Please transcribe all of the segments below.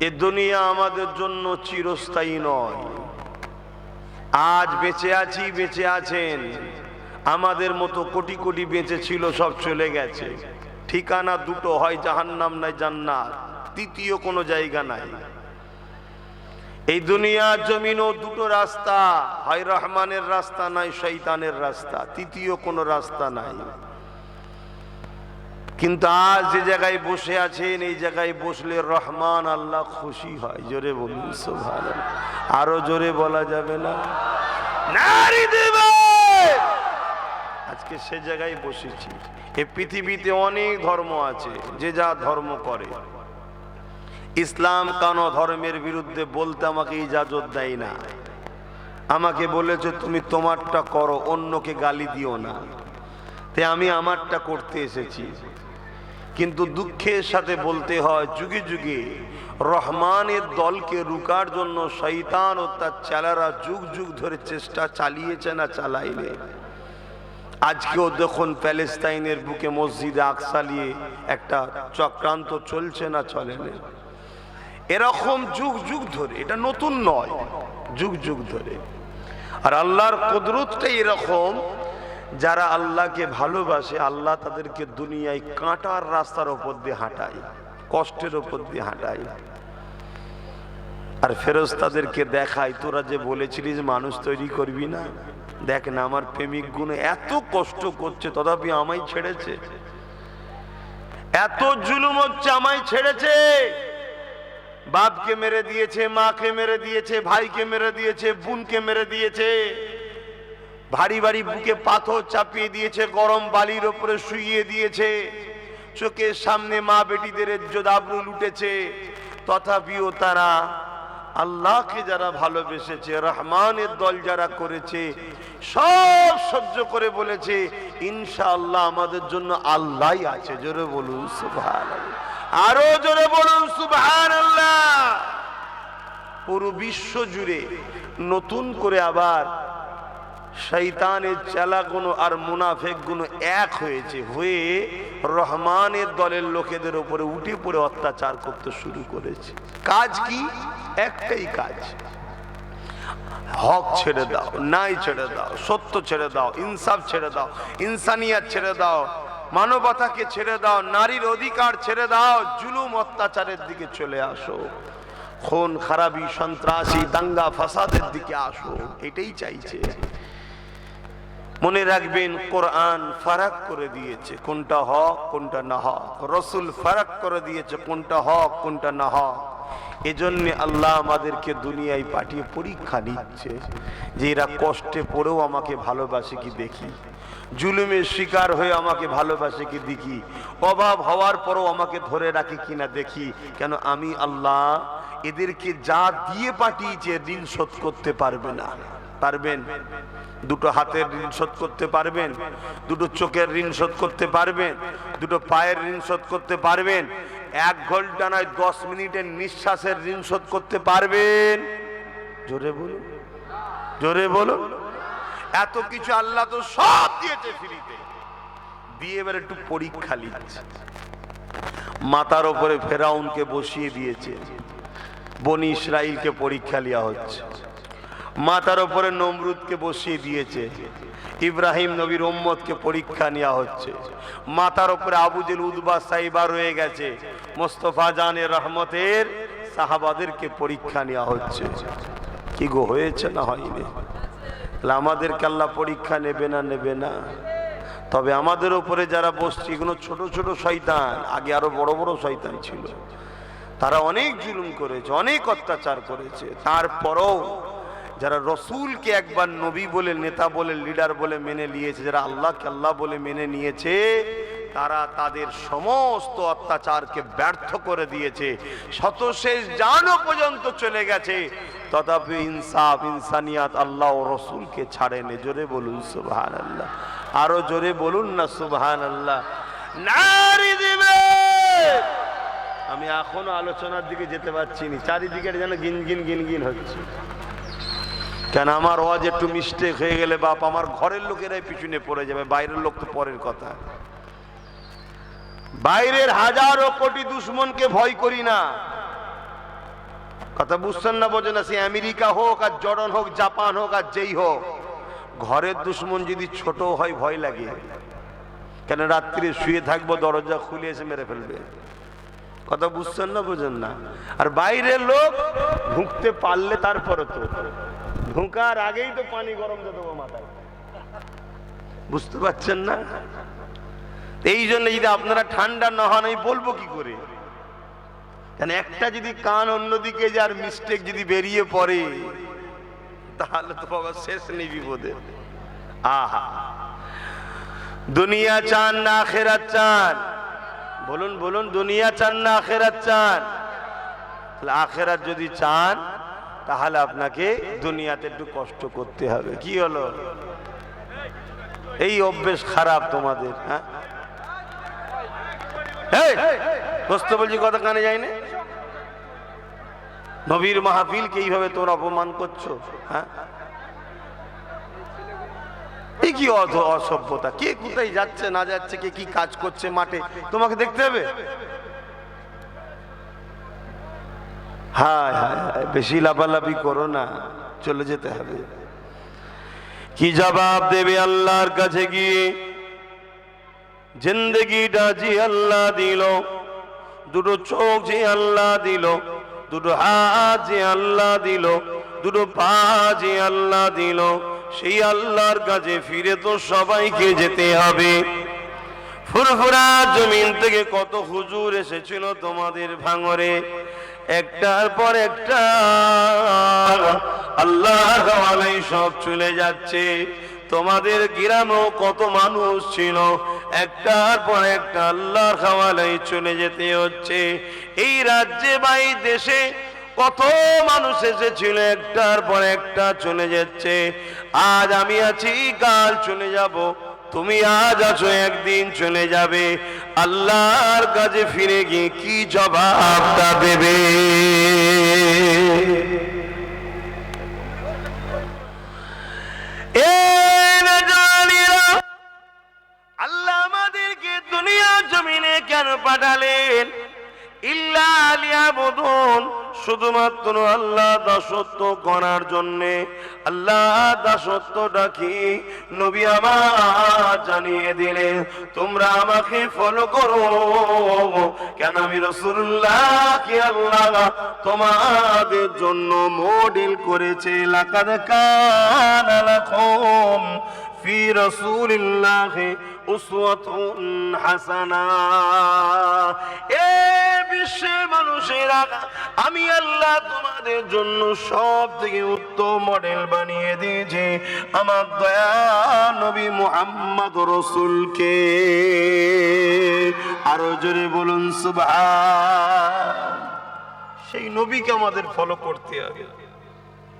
এ দুনিয়া আমাদের জন্য চিরস্থায়ী নয়। আজ বেঁচে আছি, বেঁচে আছেন। আমাদের মতো কোটি কোটি বেঁচে ছিল, সব চলে গেছে। ঠিকানা দুটো হয় জাহান্নাম নাই জান্নাত। তৃতীয় কোনো জায়গা নাই। এই দুনিয়ার জমিনও দুটো রাস্তা। হয় রহমানের রাস্তা, নাই শৈতানের রাস্তা। তৃতীয় কোনো রাস্তা নাই। কিন্তু আজ যে জায়গায় বসে আছেন, এই জায়গায় বসলে রহমান আল্লাহ খুশি হয়। জোরে বলুন আরও জোরে বলা যাবে না? আজকে সে জায়গায় বসেছি। এ পৃথিবীতে অনেক ধর্ম আছে, যে যা ধর্ম করে। ইসলাম কানো ধর্মের বিরুদ্ধে বলতে আমাকে ইজাজত দেয় না? আমাকে বলেছে, তুমি তোমারটা করো, অন্যকে গালি দিও না। তে আমি আমারটা করতে এসেছি। কিন্তু দুঃখের সাথে বলতে হয়, যুগে যুগে রহমানের দলকে রুকার জন্য শৈতান ও তার চেলারা যুগ যুগ ধরে চেষ্টা চালিয়েছে না চালাইলে? আজকেও দেখুন প্যালেস্তাইনের বুকে মসজিদে আকসালিয়ে একটা চক্রান্ত চলছে না চলে এরকম যুগ যুগ ধরে, এটা নতুন নয়, যুগ যুগ ধরে। আর আল্লাহর কুদরতটাই এরকম যারা আল্লাহকে ভালোবাসে, আল্লাহ তাদেরকে দুনিয়ায় কাঁটার রাস্তার ওপর দিয়ে হাঁটায়, কষ্টের ওপর দিয়ে হাঁটায়। আর ফেরজ তাদেরকে দেখায়, তোরা যে বলেছিলিস মানুষ তৈরি করবি না। দেখ না, আমার প্রেমিক গুণ এত কষ্ট করছে, তথাপি আমায় ছেড়েছে। এত জুলুম হচ্ছে, আমায় ছেড়েছে। বাপকে মেরে দিয়েছে, মাকে মেরে দিয়েছে, ভাইকে মেরে দিয়েছে, বোনকে মেরে দিয়েছে। ভারী ভারী বুকে পাথর চাপিয়ে দিয়েছে, গরম বালির ওপরে শুইয়ে দিয়েছে। চোখের সামনে মা বেটিদের জোদাবরু লুটেছে। তথাপিও তারা আল্লাহকে যারা ভালোবেসেছে, রহমানের দল যারা করেছে, সব সহ্য করে বলেছে, ইনশাআল্লাহ আমাদের জন্য আল্লাহ আছে। জোরে বলুন সুবহান আরও জোরে বলুন সুবহান আল্লাহ পুরো বিশ্ব জুড়ে নতুন করে আবার শৈতানের চেলাগুলো আর মুনাফেকগুলো এক হয়েছে, হয়ে রহমানের দলের লোকেদের উপরে উঠে পড়ে অত্যাচার করতে শুরু করেছে। কাজ কি? একটাই কাজ। হক ছেড়ে দাও নাই ছেড়ে দাও, সত্য ছেড়ে দাও, ইনসাফ ছেড়ে দাও, ইনসানিয়াত ছেড়ে দাও, মানবতাকে ছেড়ে দাও, নারীর অধিকার ছেড়ে দাও, জুলুম অত্যাচারের দিকে চলে আসো। খুন, খারাপি, সন্ত্রাসী, দাঙ্গা, ফাসাদের দিকে আসো, এটাই চাইছে। মনে রাখবেন, কোরআন ফারাক করে দিয়েছে, কোনটা হক, কোনটা না হক। রসুল ফারাক করে দিয়েছে, কোনটা হক, কোনটা না হক। এজন্য আল্লাহ আমাদেরকে দুনিয়ায় পাঠিয়ে পরীক্ষা নিচ্ছে যে এরা কষ্টে পড়েও আমাকে ভালোবাসে কি দেখি। জুলুমের শিকার হয়ে আমাকে ভালোবাসে কি দেখি। অভাব হওয়ার পরও আমাকে ধরে রাখে কিনা দেখি। কেন আমি আল্লাহ এদেরকে যা দিয়ে পাঠিয়েছে ঋণ শোধ করতে পারবে না। পারবেন। দুটো হাতের ঋণ শোধ করতে পারবেন, দুটো চোখের ঋণ শোধ করতে পারবেন, দুটো পায়ের ঋণ শোধ করতে পারবেন, এক ঘণ্টা নয়, দশ মিনিটের নিঃশ্বাসের ঋণ শোধ করতে পারবেন। জোরে বলুন। জোরে বলুন। এত কিছু আল্লাহ তো সব দিয়েছে ফ্রিতে। দিয়ে এবার একটু পরীক্ষা নিচ্ছে মাথার ওপরে ফেরাউনকে বসিয়ে দিয়েছে। বনি ইসরাইলকে পরীক্ষা নেওয়া হচ্ছে। মাথার ওপরে নমরুদকে বসিয়ে দিয়েছে। ইব্রাহিম নবীর ওম্মদকে পরীক্ষা নেওয়া হচ্ছে। মাথার ওপরে আবুজেল উদ্বা সাইবা রয়ে গেছে। মোস্তফা জানের রহমতের সাহাবাদেরকে পরীক্ষা নেওয়া হচ্ছে। কি গো, হয়েছে না হয়নি? তাহলে আমাদেরকে আল্লাহ পরীক্ষা নেবে না নেবে না? তবে আমাদের ওপরে যারা বসছে, এগুলো ছোট ছোট শয়তান, আগে আরও বড় বড় শয়তান ছিল। তারা অনেক জুলুম করেছে, অনেক অত্যাচার করেছে। তারপরও যারা রসুলকে একবার নবী বলে, নেতা বলে, লিডার বলে মেনে নিয়েছে, যারা আল্লাহকে আল্লাহ বলে মেনে নিয়েছে, তারা তাদের সমস্ত অত্যাচারকে ব্যর্থ করে দিয়েছে। শতশেষ জানও পর্যন্ত চলে গেছে। তথাপি ইনসাফ, ইনসানিয়াত আল্লাহ ও রসুলকে ছাড়েনি জোরে বলুন সুবহান আল্লাহ আরও জোরে বলুন না সুবহান আল্লাহ নারী দিবে! আমি এখনও আলোচনার দিকে যেতে পারছি না। চারিদিকে যেন গিন গিন গিন গিন হচ্ছে। কেন আমার ওয়াজ একটু মিস্টেক হয়ে গেলে বাপ, আমার ঘরের লোকেরাই পিছনে পড়ে যাবে, বাইরের লোক তো পরের কথা। বাইরের হাজারো কোটি দুশ্মনকে ভয় করি না। কথা বুঝছেন না বোঝে না, সে আমেরিকা হোক আর জর্ডন হোক, জাপান হোক আর যেই হোক, ঘরের দুশ্মন যদি ছোট হয় ভয় লাগে। কেন রাত্রি শুয়ে থাকব, দরজা খুলে এসে মেরে ফেলবে। কথা বুঝছেন না, বোঝেন না। আর বাইরের লোক ঢুকতে পারলে তারপরে তো। ঢুকার আগেই তো পানি গরম দিয়ে দেবো মাথায়। বুঝতে পারছেন না? এই জন্য যদি আপনারা ঠান্ডা না হন, আমি বলব কি করে? কেন একটা যদি কান অন্যদিকে যার মিস্টেক যদি বেরিয়ে পড়ে, তাহলে তো বাবা শেষ নেই বিপদে। আহা। দুনিয়া চান না, আখেরাত চান। বলুন বলুন, দুনিয়া চান না, আখেরাত চান? আখেরাত যদি চান তাহলে আপনাকে দুনিয়াতে একটু কষ্ট করতে হবে। কি হলো? এই অভ্যেস খারাপ তোমাদের হ্যাঁ? দোস্ত বলছি কথা কানে যায় না? নবীর মাহফিলকে এইভাবে তোমরা অপমান করছ হ্যাঁ? এই কি অসভ্যতা? কে কোথায় যাচ্ছে, না যাচ্ছে, কে কি কাজ করছে মাঠে? তোমাকে দেখতে হবে? হায় হায় বেশি করো না, চলে যেতে হবে। কি জবাব দেবে আল্লাহর কাছে গিয়ে? জিন্দগিটা যে আল্লাহ দিল, দুটো চোখ যে আল্লাহ দিল, দুটো হাত যে আল্লাহ দিল, দুটো পা যে আল্লাহ দিল, সেই আল্লাহর কাছে ফিরে তো সবাইকে যেতে হবে। ফুরফুরা জমিন থেকে কত হুজুর এসেছিল তোমাদের ভাঙরে? একটার পর একটা আল্লাহ সব চলে যাচ্ছে। তোমাদের গ্রামেও কত মানুষ ছিল? একটার পর একটা আল্লাহর হাওয়ালাই চলে যেতে হচ্ছে। এই রাজ্যে বা দেশে কত মানুষ এসেছিল? একটার পর একটা চলে যাচ্ছে। আজ আমি আছি, কাল চলে যাব। তুমি আজ আছো, একদিন চলে যাবে। আল্লাহর কাছে ফিরে গিয়ে কি জবাবটা দেবে? আল্লাহ আমাদেরকে দুনিয়া জমিনে কেন পাঠালেন? ইল্লা লিয়াবুদুন, শুধুমাত্র আল্লাহ দাসত্ব করার জন্যে। আল্লাহ দাসত্বটা কি? নবী আমার জানিয়ে দিলেন তোমরা আমাকে ফলো করো। কেন আমি রসুল্লাহ কি আল্লাহ তোমাদের জন্য মডেল করেছে? লাকাদ কানা লাকুম ফি রাসূলিল্লাহি উসওয়াতুন হাসানা। এ বিশ্বের মানুষেরা আমি আল্লাহ তোমাদের জন্য সব থেকে উত্তম মডেল বানিয়ে দিয়েছি। আমার দয়া নবী মুহাম্মদ রসুলকে। আরও জোরে বলুন, সুবহান। সেই নবীকে আমাদের ফলো করতে হবে।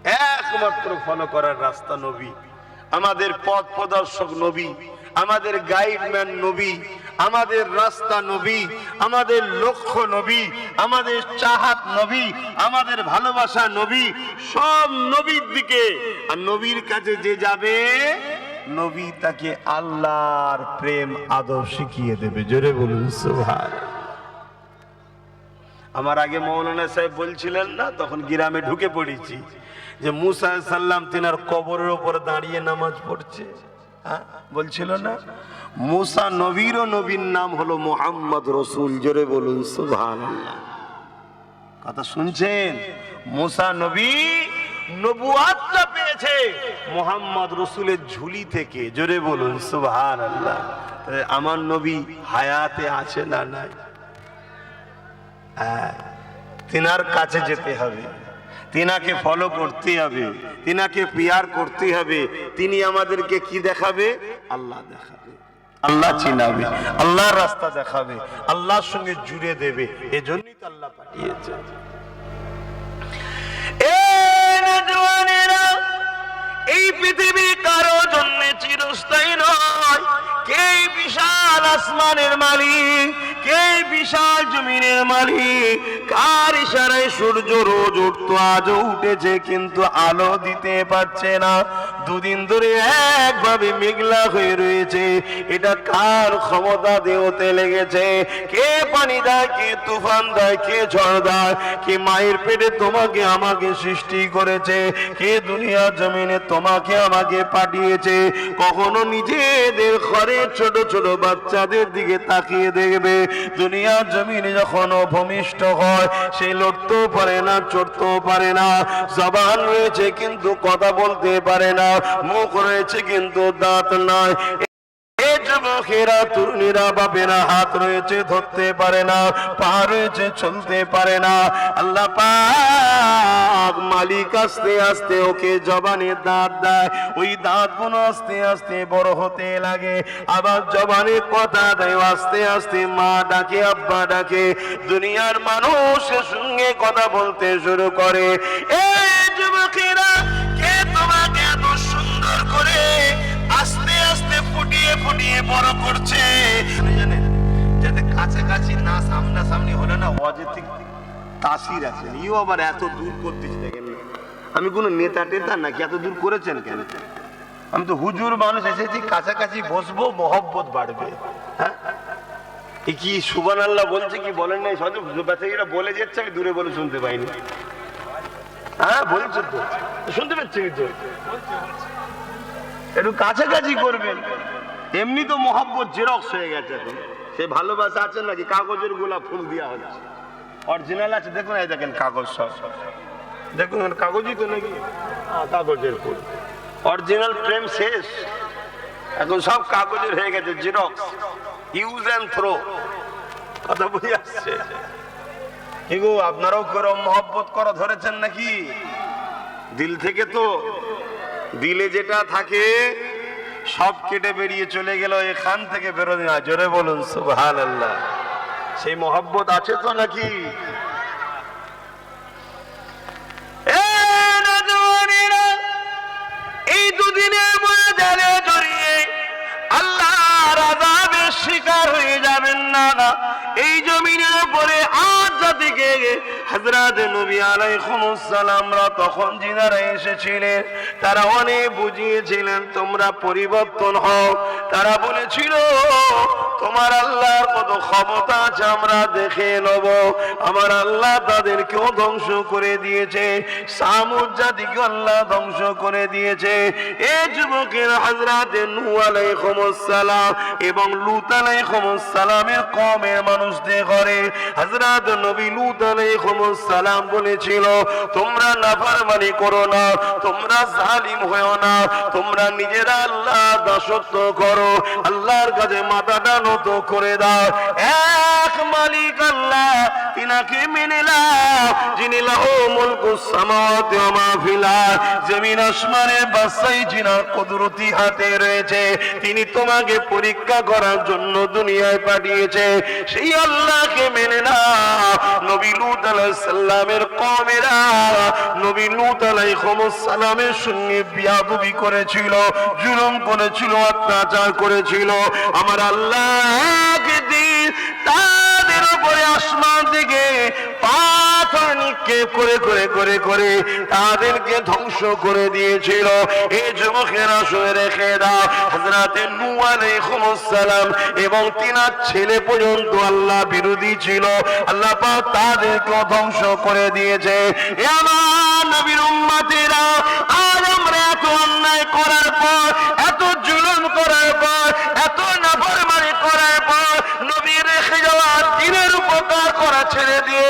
একমাত্র ফলো করার রাস্তা নবী। আমাদের পথ প্রদর্শক নবী। আমাদের গাইডম্যান নবী। আমাদের রাস্তা নবী, আমাদের লক্ষ্য নবী, আমাদের চাহাত নবী, আমাদের ভালোবাসা নবী, সব নবীর দিকে। আর নবীর কাছে যে যাবে, নবী তাকে আল্লাহর প্রেম, আদব শিখিয়ে দেবে। জোরে বলুন সুভাষ আমার আগে মৌলানা সাহেব বলছিলেন না, তখন গ্রামে ঢুকে পড়েছি, যে মুসা সাল্লাম তিনার কবরের ওপর দাঁড়িয়ে নামাজ পড়ছে। বলছিল না? মুসা নবীর নবীর নাম হলো মোহাম্মদ রসুল। জোরে বলুন সুভান কথা শুনছেন? মুসা নবী নবুয়াতটা পেয়েছে মোহাম্মদ রসুলের ঝুলি থেকে। জোরে বলুন সুবহান আল্লাহ আমার নবী হায়াতে আছে না নাই? হ্যাঁ, তিনার কাছে যেতে হবে। তিনাকে ফলো করতে হবে, তিনাকে পিয়ার করতে হবে। তিনি আমাদেরকে কি দেখাবে? আল্লাহ দেখাবে। আল্লাহ চিনাবে, আল্লাহর রাস্তা দেখাবে, আল্লাহর সঙ্গে জুড়ে দেবে। এজন্যই তো আল্লাহ পাঠিয়েছে। এই পৃথিবী কারও জন্য চিরস্থায়ী নয়। কে বিশাল আসমানের মালিক? এই বিশাল জমিনের মালিক, কার ইশারায় সূর্য রোজ উঠতো? আজও উঠেছে, কিন্তু আলো দিতে পারছে না। দুদিন ধরে একভাবে মেঘলা হয়ে রয়েছে। এটা কার ক্ষমতা দেওতে লেগেছে? কে পানি দেয়, কে তুফান দেয়, কে ঝড় দেয়? কে মায়ের পেটে তোমাকে, আমাকে সৃষ্টি করেছে? কে দুনিয়া জমিনে তোমাকে, আমাকে পাঠিয়েছে? কখনো নিজেদের ঘরে ছোট ছোট বাচ্চাদের দিকে তাকিয়ে দেখবে। দুনিয়া জমিনে যখন ভূমিষ্ঠ হয়, সে লড়তেও পারে না, চড়তেও পারে না। জবান রয়েছে, কিন্তু কথা বলতে পারে না। মুখ রয়েছে কিন্তু দাঁত নাই। যুবকেরা তরুণীরা বাপেরা হাত রয়েছে ধরতে পারে না, পা রয়েছে চলতে পারে না। আল্লাহ মালিক আস্তে আস্তে ওকে জবানে দাঁত দেয়। ওই আস্তে আস্তে বড় হতে লাগে। আবার জবানে কথা দেয় আস্তে আস্তে মা ডাকে, আব্বা ডাকে। দুনিয়ার মানুষের সঙ্গে কথা বলতে শুরু করে। বড় করছে। জানেন যাতে কাছাকাছি না, সামনাসামনি হলে না অযথিক তাসির আছে। ইও আবার এত দূর করতেছি দেখেন। আমি কোনো নেতা টেতা নাকি? এত দূর করেছেন কেন? আমি তো হুজুর মানুষ, এসেছি, কাছাকাছি বসবো, মহব্বত বাড়বে। হ্যাঁ? কি সুবান আল্লাহ বলছে কি বলেন নাই? সব বাচ্চারা বলে যাচ্ছে, আমি দূরে বলে শুনতে পাইনি। হ্যাঁ বলছে তো। শুনতে পাচ্ছি তো একটু কাছাকাছি করবেন। এমনি তো মহব্বত জেরক্স হয়ে গেছে এখন। সে ভালোবাসা আছে নাকি? কাগজের গোলাপ ফুল দেওয়া হচ্ছে। অরিজিনাল আছে, দেখুন এই দেখেন কাগজ সব। দেখুন কাগজই তো নাকি কাগজের ফুল। অরিজিনাল প্রেম শেষ। এখন সব কাগজের হয়ে গেছে জেরক্স ইউজ অ্যান্ড থ্রো কথা বুঝে আসছে? এগো আপনারাও করো মহব্বত করা ধরেছেন নাকি? দিল থেকে তো। দিলে যেটা থাকে সব কেটে বেরিয়ে চলে গেল এখান থেকে বেরোনি না। জোরে বলুন সুবহান আল্লাহ সেই মহব্বত আছে তো নাকি? এই দুদিনে ময়দানে জড়িয়ে আল্লাহ রাজাবের শিকার হয়ে যাবেন না। এই জমিনের উপরে আজ জাতিকে হযরত নবী আলাইহিস সালামরা তখন যিনারা এসেছিলেন। তারা অনেক বুঝিয়েছিলেন, তোমরা পরিবর্তন হও। তারা বলেছিল, তোমার আল্লাহর কত ক্ষমতা আছে, আমরা দেখে নেব। আমার আল্লাহ তাদেরকেও ধ্বংস করে দিয়েছে, সামুদ জাতিকে আল্লাহ ধ্বংস করে দিয়েছে। এ যুবকের হাজরাতে নূ আলাইহিস সালাম এবং লূত আলাইহিস সালামের কমের মানুষদের করে হযরত নবী লূত সালাম বলেছিল, তোমরা নাফরমানি করো না, তোমরা জালিম হয়েও না, তোমরা নিজেরা আল্লাহ দাসত্ব করো, আল্লাহর কাছে মাথাটা নত করে দাও। এক মালিক আল্লাহ তিনাকে মেনে যিনি মুলকু সামাওয়াতি ওয়া মা ফিল জমিন আসমানের যিনার কুদরতি হাতে রয়েছে। তিনি তোমাকে পরীক্ষা করার জন্য দুনিয়ায় পাঠিয়েছে। সেই আল্লাহকে মেনে নাও। নবী আলাইহিস সালামের কওমেরা নবী লূত আলাইহিস সালামের সঙ্গে বিয়াদবি করেছিল, জুলুম করেছিল, অত্যাচার করেছিল। আমার আল্লাহ একদিন তাদের উপরে আসমান থেকে পাথর নিক্ষেপ করে করে করে করে তাদেরকে ধ্বংস করে দিয়েছিল। এই যুবকেরা শুয়ে রেখে দাও, হযরতে নূহ সালাম এবং তিনার ছেলে পর্যন্ত আল্লাহ বিরোধী ছিল। আল্লাহ তাদেরকে ধ্বংস করে দিয়েছে। আমার নবীর উম্মতেরা, আজ আমরা এত অন্যায় করার পর এত জুলুম করার পর এত নাফরমানি করার পর নবীর রেখে যাওয়া দিনের উপকার করা ছেড়ে দিয়ে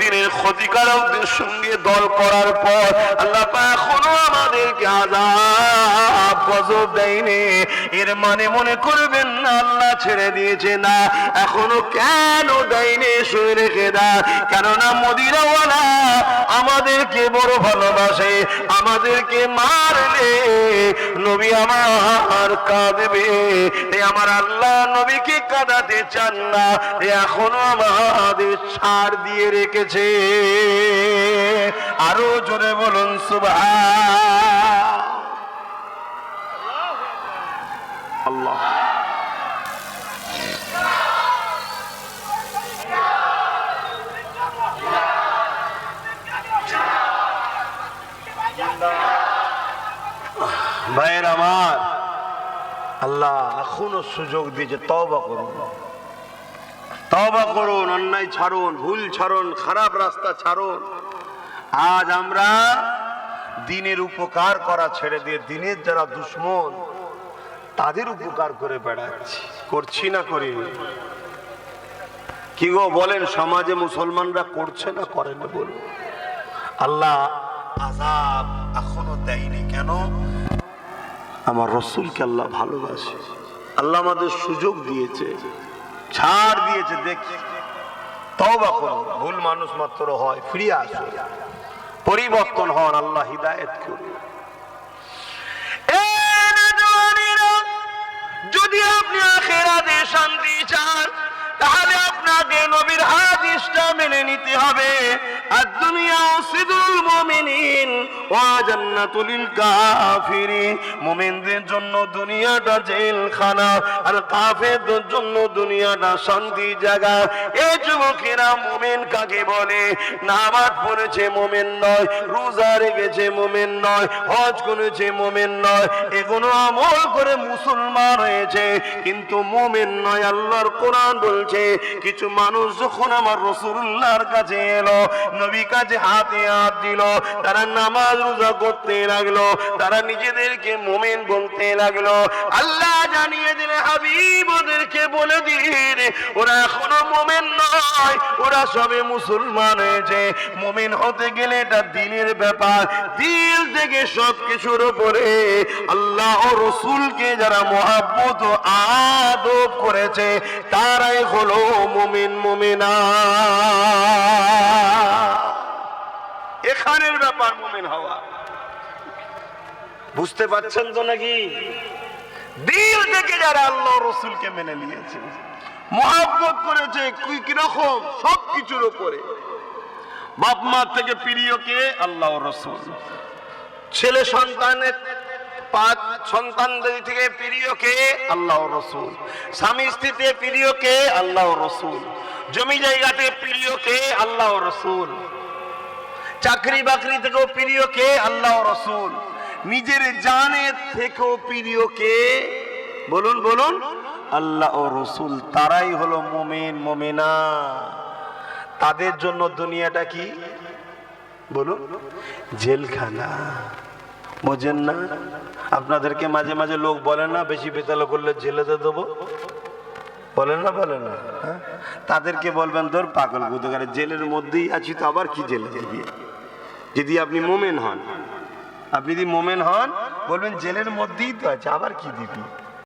দিনের ক্ষতিকারকদের সঙ্গে দল করার পর আল্লাহ এখনও আমাদেরকে আযাব গজব দেয়নি। এর মানে মনে করবেন না, আল্লাহ ছেড়ে দিয়েছে না, এখনও কেন দেয়নি শুয়ে রেখে দা। কেননা মদিনাওয়ালা আমাদেরকে বড় ভালোবাসে, আমাদেরকে মারলে নবী আমার কাঁদবে। এ আমার আল্লাহ, নবীকে কাঁদাতে চান না এখনও আমাদের ছাড় দিয়ে রেখেছে। আরও জোরে বলুন আল্লাহ। ভাইয়ের আমার আল্লাহ এখনও সুযোগ দিয়েছে তবা করুন। তওবা করুন, অন্যায় ছাড়ুন, ভুল ছাড়ুন, খারাপ রাস্তা ছাড়ুন। আজ আমরা দিনের উপকার করা ছেড়ে দিয়ে দিনের যারা দুশ্মন, তাদের উপকার করে বেড়াচ্ছি। করছি না করি? কি গো বলেন, সমাজে মুসলমানরা করছে না করে না বলুন। আল্লাহ আজাব এখনও দেয়নি। কেন? আমার রসুলকে আল্লাহ ভালোবাসে। আল্লাহ আমাদের সুযোগ দিয়েছে। ছাড় দিয়েছে দেখি তবা করো, ভুল মানুষ মাত্র হয় ফিরে আসো। পরিবর্তন হন আল্লাহ হিদায়ত করুন। যদি আপনি হাদিসটা মেনে নিতে হবে। আর দুনিয়া সিদুল মুমিনিন ওয়া জান্নাতুল কাফিরিন। মুমিনদের জন্য দুনিয়াটা জেলখানা, আর কাফেরদের জন্য দুনিয়াটা শান্তি জায়গা। এই যুবকেরা মুমিন কাকে বলে? নামাজ পড়েছে মুমিন নয়, রোজা রেখেছে মুমিন নয়, হজ করেছে মুমিন নয়, এগুলো আমল করে মুসলমান হয়েছে। কিন্তু মুমিন নয়, আল্লাহর কোরআন বলছে, কিছু মানুষ যখন আমার রসুল্লাহর কাছে এলো, নবী কাছে হাতে হাত দিল, তারা নামাজ রোজা করতে লাগল, তারা নিজেদেরকে মোমেন বলতে লাগল। আল্লাহ জানিয়ে দিলে, হাবিব ওদেরকে বলে দিন, ওরা এখনও মোমেন নয়, ওরা সবে মুসলমান হয়েছে মোমেন হতে গেলে এটা দিনের ব্যাপার। দিল থেকে সব কিছুর উপরে আল্লাহ ও রসুলকে যারা মহাব্বত আদব করেছে, তারাই হলো মোমেন, মোমেনা। এখানের ব্যাপার মোমেন হওয়া। বুঝতে পারছেন তো নাকি? দিল থেকে যারা আল্লাহ রসুলকে মেনে নিয়েছে মহাব্বত করেছে কি কীরকম? সব কিছুর উপরে। বাপ মা থেকে প্রিয় কে? আল্লাহ রসুল। ছেলে সন্তানের পাঁচ সন্তানদের থেকে প্রিয় কে? আল্লাহ রসুল। স্বামী স্ত্রীতে প্রিয় কে? আল্লাহ রসুল। জমি জায়গাতে প্রিয় কে? আল্লাহ রসুল। চাকরি বাকরি থেকেও প্রিয় কে? আল্লাহ রসুল। নিজের জানের থেকেও প্রিয় কে? বলুন বলুন। আল্লাহ ও রসুল তারাই হলো মোমেন, মোমেনা। তাদের জন্য দুনিয়াটা কি? বলুন। জেলখানা বোঝেন না আপনাদেরকে মাঝে মাঝে লোক বলে না, বেশি বেতাল করলে জেলেতে দেবো? বলেন না বলেন না হ্যাঁ? তাদেরকে বলবেন তোর পাগল গুদগারে, জেলের মধ্যেই আছি তো, আবার কি জেলে দিবি যদি আপনি মোমেন হন, আপনি যদি মোমেন হন, বলবেন, জেলের মধ্যেই তো আছে, আবার কি দিবি?